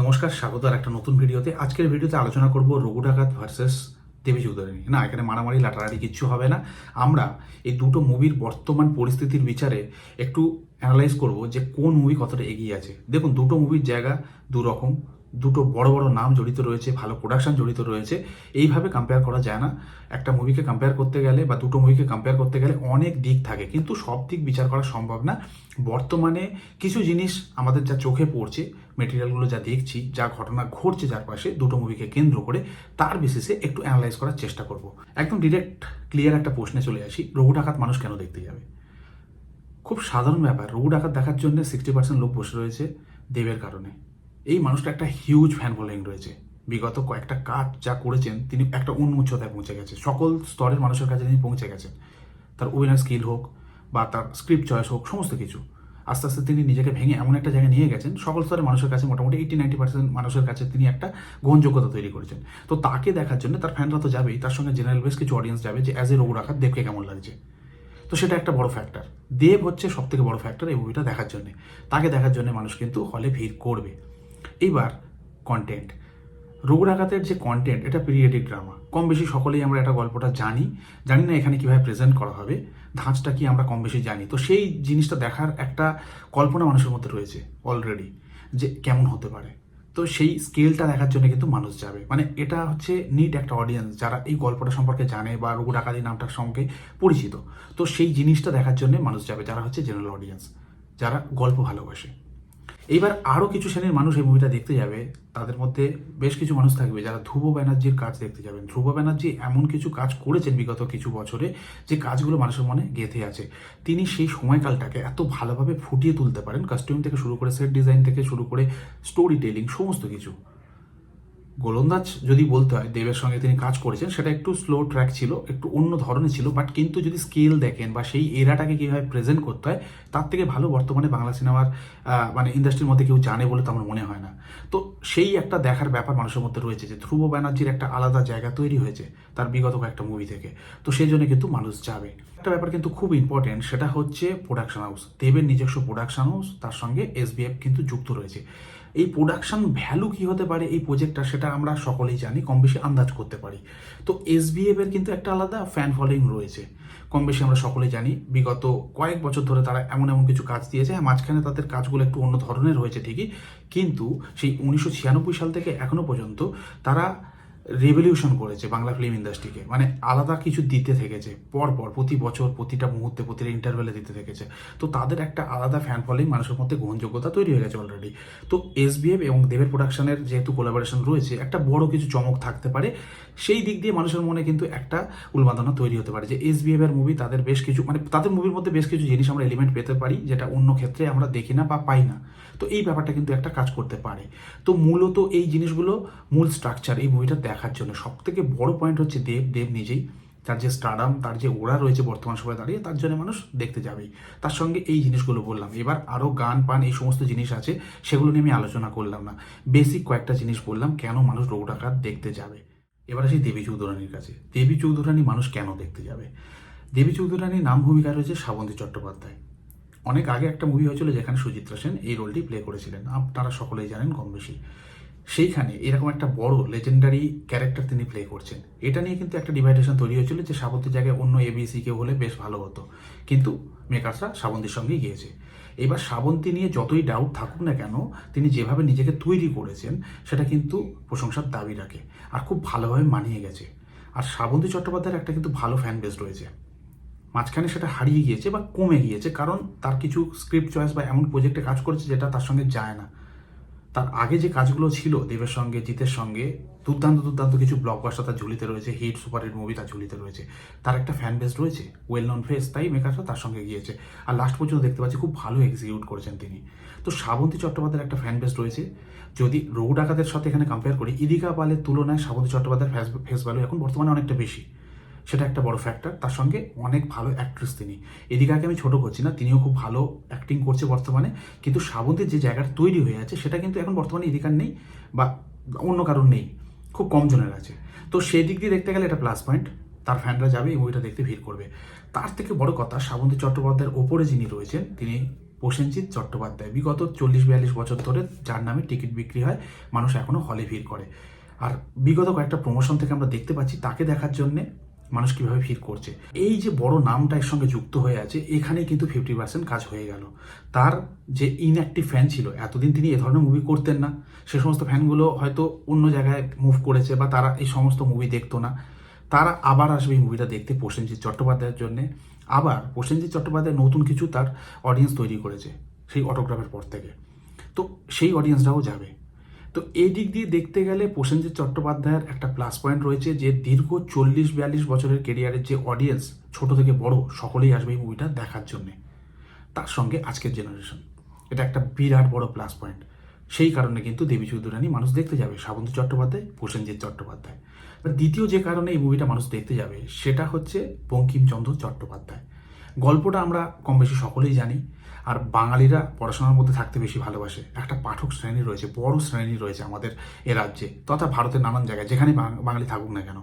নমস্কার, স্বাগত আর একটা নতুন ভিডিওতে। আজকের ভিডিওতে আলোচনা করব রঘু ডাকাত ভার্সেস দেবী চৌধুরানী না, এখানে মারামারি লাটারারি কিচ্ছু হবে না। আমরা এই দুটো মুভির বর্তমান পরিস্থিতির বিচারে একটু অ্যানালাইজ করব যে কোন মুভি কতটা এগিয়ে আছে। দেখুন, দুটো মুভির জায়গা দু রকম দুটো বড় বড় নাম জড়িত রয়েছে, ভালো প্রোডাকশন জড়িত রয়েছে। এইভাবে কম্পেয়ার করা যায় না। একটা মুভিকে কম্পেয়ার করতে গেলে বা দুটো মুভিকে কম্পেয়ার করতে গেলে অনেক দিক থাকে, কিন্তু সব দিক বিচার করা সম্ভব না। বর্তমানে কিছু জিনিস আমাদের যা চোখে পড়ছে মেটেরিয়ালগুলো যা দেখছি, যা ঘটনা ঘটছে চারপাশে, দুটো মুভিকে কেন্দ্র করে, তার বেসিসে একটু অ্যানালাইজ করার চেষ্টা করব। একদম ডিরেক্ট ক্লিয়ার একটা প্রশ্নে চলে আসি, রঘু ডাকাত মানুষ কেন দেখতে যাবে? খুব সাধারণ ব্যাপার, রঘু ডাকাত দেখার জন্য সিক্সটি পার্সেন্ট লোক বসে রয়েছে দেবের কারণে। এই মানুষটা একটা হিউজ ফ্যান ফলোয়িং রয়েছে। বিগত কয়েকটা কাজ যা করেছেন, তিনি একটা অন্য উচ্চতায় পৌঁছে গেছে। সকল স্তরের মানুষের কাছে তিনি পৌঁছে গেছেন। তার অভিনয় স্কিল হোক, বা তার স্ক্রিপ্ট চয়েস হোক, সমস্ত কিছু। আস্তে আস্তে তিনি নিজেকে ভেঙে এমন একটা জায়গায় নিয়ে গেছেন, সকল স্তরের মানুষের কাছে মোটামুটি এইটি নাইনটি পার্সেন্ট মানুষের কাছে তিনি একটা গ্রহণযোগ্যতা তৈরি করেছেন। তো তাকে দেখার জন্য তার ফ্যানরা তো যাবেই, তার সঙ্গে জেনারেল বেশ কিছু অডিয়েন্স যাবে যে অ্যাজ এ রঘু রাখার দেবকে কেমন লাগছে। তো সেটা একটা বড় ফ্যাক্টর দেব হচ্ছে সব থেকে বড় ফ্যাক্টর এই মুভিটা দেখার জন্য। তাকে দেখার জন্য মানুষ কিন্তু হলে ভিড় করবে। এইবার কন্টেন্ট রঘুরাঘাতের যে কন্টেন্ট এটা পিরিয়ডিক ড্রামা কম বেশি সকলেই আমরা এটা গল্পটা জানি। জানি না এখানে কীভাবে প্রেজেন্ট করা হবে। ধাঁচটা কি আমরা কম বেশি জানি। তো সেই জিনিসটা দেখার একটা কল্পনা মানুষের মধ্যে রয়েছে অলরেডি যে কেমন হতে পারে। তো সেই স্কেলটা দেখার জন্য কিন্তু মানুষ যাবে। মানে এটা হচ্ছে নিট একটা অডিয়েন্স যারা এই গল্পটা সম্পর্কে জানে বা রঘু ডাকাতি নামটার সঙ্গে পরিচিত। তো সেই জিনিসটা দেখার জন্য মানুষ যাবে, যারা হচ্ছে জেনারেল অডিয়েন্স যারা গল্প ভালোবাসে। এইবার আরও কিছু শ্রেণির মানুষ এই মুভিটা দেখতে যাবে। তাদের মধ্যে বেশ কিছু মানুষ থাকবে যারা ধ্রুব ব্যানার্জির কাজ দেখতে যাবেন। ধ্রুব ব্যানার্জি এমন কিছু কাজ করেছেন বিগত কিছু বছরে, যে কাজগুলো মানুষের মনে গেঁথে আছে। তিনি সেই সময়কালটাকে এত ভালোভাবে ফুটিয়ে তুলতে পারেন। কাস্টিউম থেকে শুরু করে সেট ডিজাইন থেকে শুরু করে স্টোরি টেলিং সমস্ত কিছু। গোলন্দাজ যদি বলতে হয়, দেবের সঙ্গে তিনি কাজ করেছেন, সেটা একটু স্লো ট্র্যাক ছিল, একটু অন্য ধরনের ছিল বাট কিন্তু যদি স্কেল দেখেন বা সেই এরাটাকে কীভাবে প্রেজেন্ট করতে হয়, তার থেকে ভালো বর্তমানে বাংলা সিনেমার মানে ইন্ডাস্ট্রির মধ্যে কেউ জানে বলে তো আমার মনে হয় না। তো সেই একটা দেখার ব্যাপার মানুষের মধ্যে রয়েছে যে ধ্রুব ব্যানার্জির একটা আলাদা জায়গা তৈরি হয়েছে তার বিগত কয়েকটা মুভি থেকে। তো সেই জন্য কিন্তু মানুষ যাবে। একটা ব্যাপার কিন্তু খুব ইম্পর্টেন্ট সেটা হচ্ছে প্রোডাকশন হাউস দেবের নিজস্ব প্রোডাকশন হাউস তার সঙ্গে এসবিএফ কিন্তু যুক্ত রয়েছে। এই প্রোডাকশান ভ্যালু কি হতে পারে এই প্রোজেক্টটা সেটা আমরা সকলেই জানি, কম বেশি আন্দাজ করতে পারি। তো এস এর কিন্তু একটা আলাদা ফ্যান ফলোয়িং রয়েছে। কম বেশি আমরা সকলেই জানি, বিগত কয়েক বছর ধরে তারা এমন এমন কিছু কাজ দিয়েছে হ্যাঁ মাঝখানে তাদের কাজগুলো একটু অন্য ধরনের রয়েছে ঠিকই। কিন্তু সেই উনিশশো ছিয়ানব্বই সাল থেকে এখনও পর্যন্ত তারা রেভলিউশন করেছে বাংলা ফিল্ম ইন্ডাস্ট্রিকে মানে আলাদা কিছু দিতে থেকেছে, পর পর, প্রতি বছর, প্রতিটা মুহূর্তে, প্রতিটা ইন্টারভেলে দিতে থেকেছে। তো তাদের একটা আলাদা ফ্যান ফলোয়িং মানুষের মধ্যে গ্রহণযোগ্যতা তৈরি হয়ে গেছে অলরেডি তো এসবিএফ এবং দেবের প্রোডাকশনের যেহেতু কোলাবোরেশন রয়েছে, একটা বড় কিছু চমক থাকতে পারে। সেই দিক দিয়ে মানুষের মনে কিন্তু একটা উন্মাদনা তৈরি হতে পারে যে এসবিএফ এর মুভি তাদের বেশ কিছু মানে তাদের মুভির মধ্যে বেশ কিছু জিনিস আমরা এলিমেন্ট পেতে পারি, যেটা অন্য ক্ষেত্রে আমরা দেখি না বা পাই না। তো এই ব্যাপারটা কিন্তু একটা কাজ করতে পারে। তো মূলত এই জিনিসগুলো মূল স্ট্রাকচার এই মুভিটা দেখার জন্য। সব থেকে বড় পয়েন্ট হচ্ছে দেব। দেব নিজেই তার যে স্টাডাম তার যে ওরা রয়েছে বর্তমান সময়ে দাঁড়িয়ে, তার জন্য মানুষ দেখতে যাবেই। তার সঙ্গে এই জিনিসগুলো বললাম। এবার আরও গান, পান এই সমস্ত জিনিস আছে, সেগুলো নিয়ে আমি আলোচনা করলাম না। বেসিক কয়েকটা জিনিস বললাম, কেন মানুষ ডাকাত দেখতে যাবে? এবার আসি দেবী চৌধুরানীর কাছে। দেবী চৌধুরানী মানুষ কেন দেখতে যাবে? দেবী চৌধুরানীর নাম ভূমিকা রয়েছে শ্রাবন্তী চট্টোপাধ্যায়। অনেক আগে একটা মুভি হয়েছিল যেখানে সুচিত্রা সেন এই রোলটি প্লে করেছিলেন। আপনারা সকলেই জানেন কম বেশি। সেইখানে এরকম একটা বড় লেজেন্ডারি ক্যারেক্টার তিনি প্লে করছেন। এটা নিয়ে কিন্তু একটা ডিভাইডেশন তৈরি হয়েছিল যে শ্রাবন্তীর জায়গায় অন্য এবিসি কেউ হলে বেশ ভালো হতো। কিন্তু মেকার্সরা শ্রাবন্তীর সঙ্গেই গিয়েছে। এবার শ্রাবন্তী নিয়ে যতই ডাউট থাকুক না কেন, তিনি যেভাবে নিজেকে তৈরি করেছেন, সেটা কিন্তু প্রশংসার দাবি রাখে আর খুব ভালোভাবে মানিয়ে গেছে। আর শ্রাবন্তী চট্টোপাধ্যায়ের একটা কিন্তু ভালো ফ্যান বেস রয়েছে। মাঝখানে সেটা হারিয়ে গিয়েছে বা কমে গিয়েছে, কারণ তার কিছু স্ক্রিপ্ট চয়েস বা এমন প্রজেক্টে কাজ করেছে যেটা তার সঙ্গে যায় না। তার আগে যে কাজগুলো ছিল দেবের সঙ্গে, জিতের সঙ্গে, দুর্দান্ত দুর্দান্ত কিছু ব্লকবাস্টার তার ঝুলিতে রয়েছে হিট সুপার হিট মুভি তার ঝুলিতে রয়েছে। তার একটা ফ্যান বেস রয়েছে ওয়েল নন ফেস তাই মেকাররা তার সঙ্গে গিয়েছে আর লাস্ট পর্যন্ত দেখতে পাচ্ছি খুব ভালো এক্সিকিউট করেছেন তিনি। তো শ্রাবন্তী চট্টোপাধ্যায়ের একটা ফ্যান বেস রয়েছে, যদি রঘু ডাকাতের সাথে এখানে কম্পেয়ার করি, ইদিকা পালের তুলনায় শ্রাবন্তী চট্টোপাধ্যায়ের ফেস ভ্যালু এখন বর্তমানে অনেকটা বেশি। সেটা একটা বড় ফ্যাক্টর তার সঙ্গে অনেক ভালো অ্যাক্ট্রেস তিনি। এদিকাকে আমি ছোট করছি না, তিনিও খুব ভালো অ্যাক্টিং করছে বর্তমানে। কিন্তু শ্রাবন্তীর যে জায়গাটা তৈরি হয়ে আছে, সেটা কিন্তু এখন বর্তমানে এদিকার নেই বা অন্য কারণ নেই। খুব কম জনের আছে। তো সেই দিক দিয়ে দেখতে গেলে এটা প্লাস পয়েন্ট তার ফ্যানরা যাবে, এই মুভিটা দেখতে ভিড় করবে। তার থেকে বড় কথা শ্রাবন্তী চট্টোপাধ্যায়ের ওপরে যিনি রয়েছেন, তিনি প্রসেনজিৎ চট্টোপাধ্যায়। বিগত চল্লিশ বিয়াল্লিশ বছর ধরে যার নামে টিকিট বিক্রি হয়, মানুষ এখনও হলে ভিড় করে। আর বিগত কয়েকটা প্রমোশন থেকে আমরা দেখতে পাচ্ছি, তাকে দেখার জন্যে মানুষ কীভাবে ভিড় করছে। এই যে বড় নামটা এর সঙ্গে যুক্ত হয়ে আছে, এখানে কিন্তু ফিফটি পার্সেন্ট কাজ হয়ে গেল। তার যে ইনঅ্যাক্টিভ ফ্যান ছিল, এতদিন তিনি এ ধরনের মুভি করতেন না। সে সমস্ত ফ্যানগুলো হয়তো অন্য জায়গায় মুভ করেছে বা তারা এই সমস্ত মুভি দেখতো না। তারা আবার আসবে এই মুভিটা দেখতে প্রসেনজিৎ চট্টোপাধ্যায়ের জন্য। আবার প্রসেনজিৎ চট্টোপাধ্যায় নতুন কিছু তার অডিয়েন্স তৈরি করেছে, সেই অটোগ্রাফের পর থেকে। তো সেই অডিয়েন্সরাও যাবে। তো এই দিক দিয়ে দেখতে গেলে প্রসেনজিৎ চট্টোপাধ্যায়ের একটা প্লাস পয়েন্ট রয়েছে যে দীর্ঘ চল্লিশ বিয়াল্লিশ বছরের কেরিয়ারের যে অডিয়েন্স ছোট থেকে বড়, সকলেই আসবে এই মুভিটা দেখার জন্যে। তার সঙ্গে আজকের জেনারেশন এটা একটা বিরাট বড় প্লাস পয়েন্ট সেই কারণে কিন্তু দেবী চৌধুরানী মানুষ দেখতে যাবে শ্রাবন্তী চট্টোপাধ্যায়, প্রসেনজিৎ চট্টোপাধ্যায়। দ্বিতীয় যে কারণে এই মুভিটা মানুষ দেখতে যাবে, সেটা হচ্ছে বঙ্কিমচন্দ্র চট্টোপাধ্যায়। গল্পটা আমরা কম বেশি সকলেই জানি। আর বাঙালিরা পড়াশোনার মধ্যে থাকতে বেশি ভালোবাসে। একটা পাঠক শ্রেণি রয়েছে, বড় শ্রেণি রয়েছে আমাদের এ রাজ্যে, তথা ভারতের নানান জায়গায়, যেখানে বাঙালি থাকুক না কেন।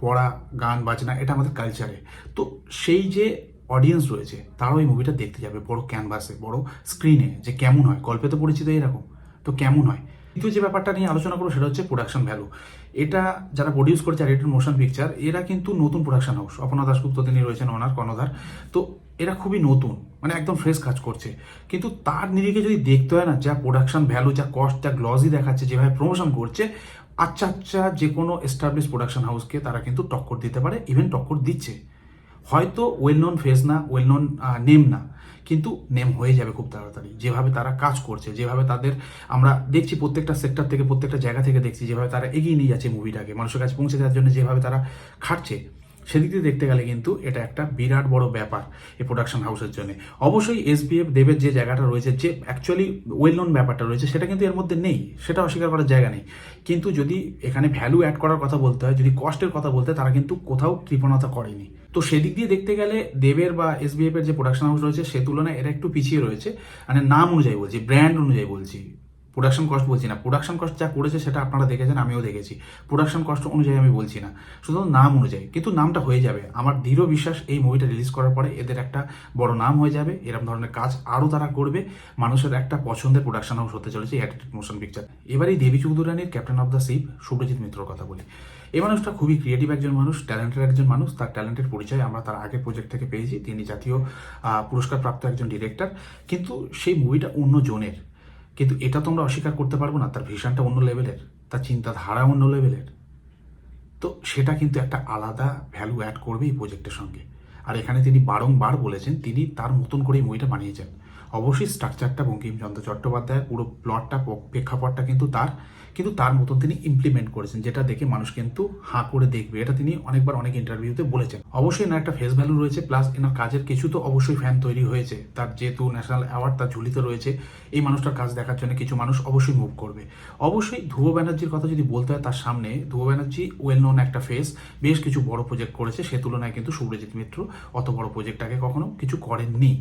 পড়া, গান, বাজনা, এটা আমাদের কালচারে তো সেই যে অডিয়েন্স রয়েছে, তারাও এই মুভিটা দেখতে যাবে বড় ক্যানভাসে বড় স্ক্রিনে যে কেমন হয়। গল্পে তো পরিচিত এরকম, তো কেমন হয়? দ্বিতীয় যে ব্যাপারটা নিয়ে আলোচনা করব সেটা হচ্ছে প্রোডাকশন ভ্যালু এটা যারা প্রডিউস করছে আর রেটেড মোশন পিকচার এরা কিন্তু নতুন প্রোডাকশন হাউস অপনা দাসগুপ্ত তিনি রয়েছেন ওনার, কর্ণধার। তো এরা খুবই নতুন মানে একদম ফ্রেশ কাজ করছে। কিন্তু তার নিরিখে যদি দেখতে হয় না, যা প্রোডাকশন ভ্যালু যা কস্ট যা গ্লসি দেখাচ্ছে, যেভাবে প্রমোশন করছে আচ্ছা আচ্ছা যে কোনো এস্টাবলিশ প্রোডাকশন হাউসকে তারা কিন্তু টক্কর দিতে পারে ইভেন টক্কর দিচ্ছে। হয়তো ওয়েল নোন ফেস না ওয়েল নোন নেম না। কিন্তু নেম হয়ে যাবে খুব তাড়াতাড়ি। যেভাবে তারা কাজ করছে, যেভাবে তাদের আমরা দেখছি প্রত্যেকটা সেক্টর থেকে, প্রত্যেকটা জায়গা থেকে দেখছি যেভাবে তারা এগিয়ে নিয়ে যাচ্ছে মুভিটাকে মানুষের কাছে পৌঁছে দেওয়ার জন্য যেভাবে তারা খাটছে। সেদিক দিয়ে দেখতে গেলে কিন্তু এটা একটা বিরাট বড় ব্যাপার এই প্রোডাকশন হাউসের জন্য। অবশ্যই এসবিএফ দেবের যে জায়গাটা রয়েছে, যে অ্যাকচুয়ালি ওয়েল নোন ব্যাপারটা রয়েছে, সেটা কিন্তু এর মধ্যে নেই, সেটা অস্বীকার করার জায়গা নেই। কিন্তু যদি এখানে ভ্যালু অ্যাড করার কথা বলতে হয়, যদি কষ্টের কথা বলতে তারা কিন্তু কোথাও কৃপণতা করেনি। তো সেদিক দিয়ে দেখতে গেলে দেবের বা এসবিএফ এর যে প্রোডাকশন হাউস রয়েছে, সে তুলনায় এটা একটু পিছিয়ে রয়েছে। মানে নাম অনুযায়ী বলছি ব্র্যান্ড অনুযায়ী বলছি। প্রোডাকশন কস্ট বলছি না। প্রোডাকশন কস্ট যা করেছে সেটা আপনারা দেখেছেন, আমিও দেখেছি। প্রোডাকশন কস্ট অনুযায়ী আমি বলছি না। শুধু নাম অনুযায়ী। কিন্তু নামটা হয়ে যাবে। আমার দৃঢ় বিশ্বাস এই মুভিটা রিলিজ করার পরে এদের একটা বড় নাম হয়ে যাবে। এরকম ধরনের কাজ আরও তারা করবে। মানুষের একটা পছন্দের প্রোডাকশন হাউস হতে চলেছে অ্যাটিটিউড মোশন পিকচার এবারে Devi চৌধুরানীর captain of the ship Subhrajit মিত্রর কথা বলি। এই মানুষটা খুবই ক্রিয়েটিভ একজন মানুষ ট্যালেন্টেড একজন মানুষ। তার ট্যালেন্টের পরিচয় আমরা তার আগের প্রজেক্ট থেকে পেয়েছি। তিনি জাতীয় পুরস্কারপ্রাপ্ত একজন ডিরেক্টর কিন্তু সেই মুভিটা অন্য জোনের। কিন্তু এটা তোমরা অস্বীকার করতে পারব না, তার ভিশনটা অন্য লেভেলের, তার চিন্তাধারা অন্য লেভেলের। তো সেটা কিন্তু একটা আলাদা ভ্যালু অ্যাড করবে এই প্রজেক্টের সঙ্গে। আর এখানে তিনি বারংবার বলেছেন, তিনি তার মতন করে মুভিটা বানিয়েছেন। অবশ্যই স্ট্রাকচারটা বঙ্কিমচন্দ্র চট্টোপাধ্যায়ের পুরো প্লটটা প্রেক্ষাপটটা কিন্তু তার। কিন্তু তার মতন তিনি ইমপ্লিমেন্ট করেছেন, যেটা দেখে মানুষ কিন্তু হাঁ করে দেখবে। এটা তিনি অনেকবার অনেক ইন্টারভিউতে বলেছেন। অবশ্যই এনার একটা ফেস ভ্যালু রয়েছে প্লাস এনার কাজের কিছু তো অবশ্যই ফ্যান তৈরি হয়েছে। তার যেহেতু ন্যাশনাল অ্যাওয়ার্ড তার ঝুলিতে রয়েছে, এই মানুষটার কাজ দেখার জন্য কিছু মানুষ অবশ্যই মুভ করবে। অবশ্যই ধ্রুব ব্যানার্জির কথা যদি বলতে হয় তার সামনে, ধ্রুব ব্যানার্জি ওয়েল নোন একটা ফেস বেশ কিছু বড় প্রজেক্ট করেছে। সে তুলনায় কিন্তু সুব্রজিৎ মিত্র অত বড় প্রজেক্ট আগে কখনো কিছু করেননি।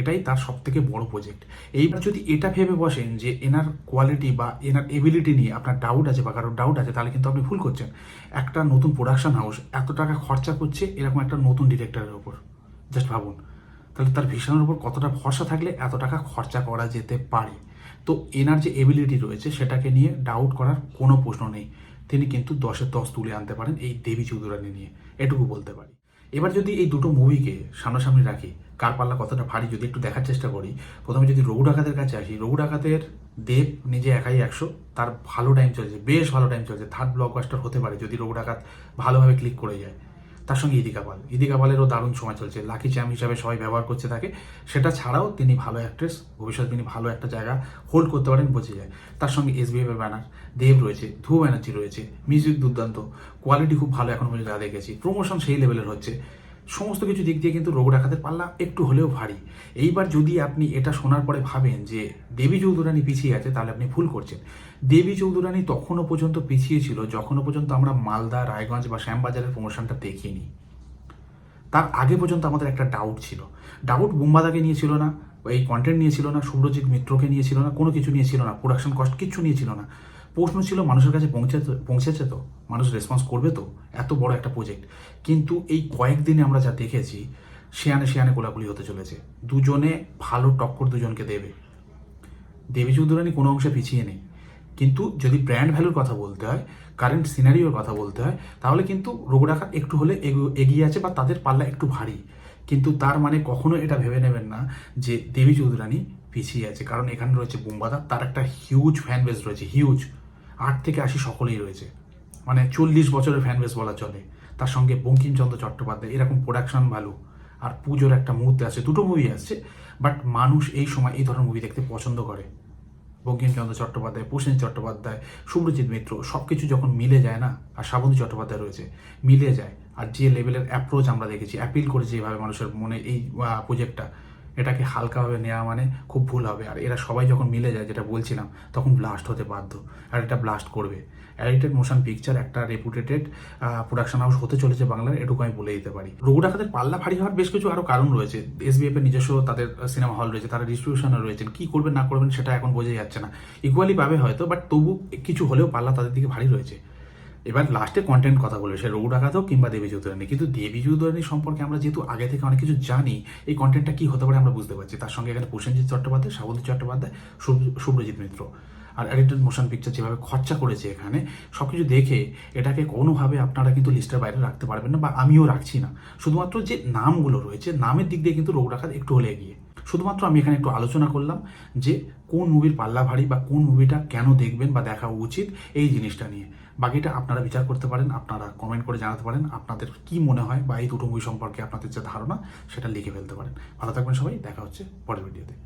এটাই তার সব থেকে বড় প্রজেক্ট এইবার যদি এটা ভেবে বসেন যে এনার কোয়ালিটি বা এনার এবিলিটি নিয়ে আপনার ডাউট আছে বা কারোর ডাউট আছে, তাহলে কিন্তু আপনি ভুল করছেন। একটা নতুন প্রোডাকশন হাউস এত টাকা খরচা করছে, এরকম একটা নতুন ডিরেক্টরের ওপর জাস্ট ভাবুন। তাহলে তার ভিশনের উপর কতটা ভরসা থাকলে এত টাকা খরচা করা যেতে পারে? তো এনার যে এবিলিটি রয়েছে, সেটাকে নিয়ে ডাউট করার কোনো প্রশ্ন নেই। তিনি কিন্তু দশের দশ তুলে আনতে পারেন এই দেবী চৌধুরানী নিয়ে। এটুকু বলতে পারি। এবার যদি এই দুটো মুভিকে সামনাসামনি রাখি, কার পাল্লা কতটা ভারী যদি একটু দেখার চেষ্টা করি, প্রথমে যদি রঘু ডাকাতের কাছে আসি, রঘু ডাকাতের দেব নিজে একাই একশো, তার ভালো টাইম চলছে, বেশ ভালো টাইম চলছে থার্ড ব্লকবাস্টার হতে পারে যদি রোগ ডাকাত ভালোভাবে ক্লিক করে যায়। তার সঙ্গে ইদিকা পাল, ইদিকা পালেরও দারুণ সময় চলছে লাকি চ্যাম হিসাবে সবাই ব্যবহার করছে তাকে, সেটা ছাড়াও তিনি ভালো অ্যাক্ট্রেস ভবিষ্যতে তিনি ভালো একটা জায়গা হোল্ড করতে পারেন, বোঝা যায়। তার সঙ্গে এস বি ব্যানার দেব রয়েছে ধ্রুব ব্যানার্জি রয়েছে, মিউজিক দুর্দান্ত কোয়ালিটি খুব ভালো এখন পর্যন্ত দেখেছি প্রমোশন সেই লেভেলের হচ্ছে। সমস্ত কিছু দিক দিয়ে কিন্তু রোগ ডাকাতের পাল্লা একটু হলেও ভারী। এইবার যদি আপনি এটা শোনার পরে ভাবেন যে দেবী চৌধুরানী পিছিয়ে আছে, তাহলে আপনি ভুল করছেন। দেবী চৌধুরানী তখনও পর্যন্ত পিছিয়ে ছিল যখনও পর্যন্ত আমরা মালদা, রায়গঞ্জ বা শ্যামবাজারের প্রমোশনটা দেখিনি। তার আগে পর্যন্ত আমাদের একটা ডাউট ছিল। ডাউট বুম্বাদাকে নিয়ে ছিল না, এই কন্টেন্ট নিয়েছিল না সুব্রজিৎ মিত্রকে নিয়েছিল না, কোনো কিছু নিয়ে ছিল না প্রোডাকশন কস্ট কিচ্ছু নিয়ে ছিল না। প্রশ্ন ছিল, মানুষের কাছে পৌঁছে, পৌঁছেছে তো? মানুষ রেসপন্স করবে তো? এত বড় একটা প্রজেক্ট কিন্তু এই কয়েকদিনে আমরা যা দেখেছি সেয়ানে সেয়ানে কোলাকুলি হতে চলেছে। দুজনে ভালো টক্কর দুজনকে দেবে। দেবী চৌধুরানী কোনো অংশে পিছিয়ে নেই। কিন্তু যদি ব্র্যান্ড ভ্যালুর কথা বলতে হয় কারেন্ট সিনারিওর কথা বলতে হয়, তাহলে কিন্তু রোগরাখা একটু হলে এগো- এগিয়ে আছে বা তাদের পাল্লা একটু ভারী। কিন্তু তার মানে কখনো এটা ভেবে নেবেন না যে দেবী চৌধুরানী পিছিয়ে আছে। কারণ এখানে রয়েছে বোম্বাদা, তার একটা হিউজ ফ্যান বেস রয়েছে হিউজ আট থেকে আশি সকলেই রয়েছে। মানে চল্লিশ বছরের ফ্যান বেস বলা চলে। তার সঙ্গে বঙ্কিমচন্দ্র চট্টোপাধ্যায়, এরকম প্রোডাকশন ভ্যালু আর পুজোর একটা মুহূর্তে আসছে দুটো মুভি আসছে বাট মানুষ এই সময় এই ধরনের মুভি দেখতে পছন্দ করে। বঙ্কিমচন্দ্র চট্টোপাধ্যায়, প্রসেন চট্টোপাধ্যায় শুভ্রজিৎ মিত্র সব কিছু যখন মিলে যায় না, আর শ্রাবন্তী চট্টোপাধ্যায় রয়েছে, মিলে যায়। আর যে লেভেলের অ্যাপ্রোচ আমরা দেখেছি অ্যাপিল করেছে যেভাবে মানুষের মনে এই প্রজেক্টটা এটাকে হালকাভাবে নেওয়া মানে খুব ভুল হবে। আর এরা সবাই যখন মিলে যায়, যেটা বলছিলাম, তখন ব্লাস্ট হতে বাধ্য। আর এটা ব্লাস্ট করবে। অ্যাডিটেড মোশন পিকচার একটা রেপুটেটেড প্রোডাকশন হাউস হতে চলেছে বাংলার, এটুকু আমি বলে দিতে পারি। রঘু ডাকাতের পাল্লা ভারী হওয়ার বেশ কিছু আরও কারণ রয়েছে। এসবিএফ এর নিজস্ব তাদের সিনেমা হল রয়েছে, তারা ডিস্ট্রিবিউশনে রয়েছেন। কি করবেন, না করবেন, সেটা এখন বোঝা যাচ্ছে না। ইকুয়ালি পাবে হয়তো বাট তবু কিছু হলেও পাল্লা তাদের দিকে ভারী রয়েছে। এবার লাস্টে কন্টেন্ট কথা বলবে সে রঘু ডাকাত হোক কিংবা দেবী চৌধুরানী। কিন্তু দেবী চৌধুরানী সম্পর্কে আমরা যেহেতু আগে থেকে অনেক কিছু জানি, এই কন্টেন্টটা কি হতে পারে আমরা বুঝতে পারছি। তার সঙ্গে এখানে প্রসেনজিৎ চট্টোপাধ্যায় শ্রাবন্তী চট্টোপাধ্যায় শুভ- শুভ্রজিৎ মিত্র। আর এডিটেড মোশন পিকচার যেভাবে খরচা করেছে এখানে সব কিছু দেখে এটাকে কোনোভাবে আপনারা কিন্তু লিস্টের বাইরে রাখতে পারবেন না বা আমিও রাখছি না। শুধুমাত্র যে নামগুলো রয়েছে, নামের দিক দিয়ে কিন্তু রোগ ডাকাত একটু হলে গিয়ে শুধুমাত্র আমি এখানে একটু আলোচনা করলাম যে কোন মুভির পাল্লা ভারী বা কোন মুভিটা কেন দেখবেন বা দেখা উচিত এই জিনিসটা নিয়ে। বাকিটা আপনারা বিচার করতে পারেন, আপনারা কমেন্ট করে জানাতে পারেন, আপনাদের কি মনে হয় বা এই দুটো মুভি সম্পর্কে আপনাদের যে ধারণা, সেটা লিখে ফেলতে পারেন। ভালো থাকবেন সবাই, দেখা হচ্ছে পরের ভিডিওতে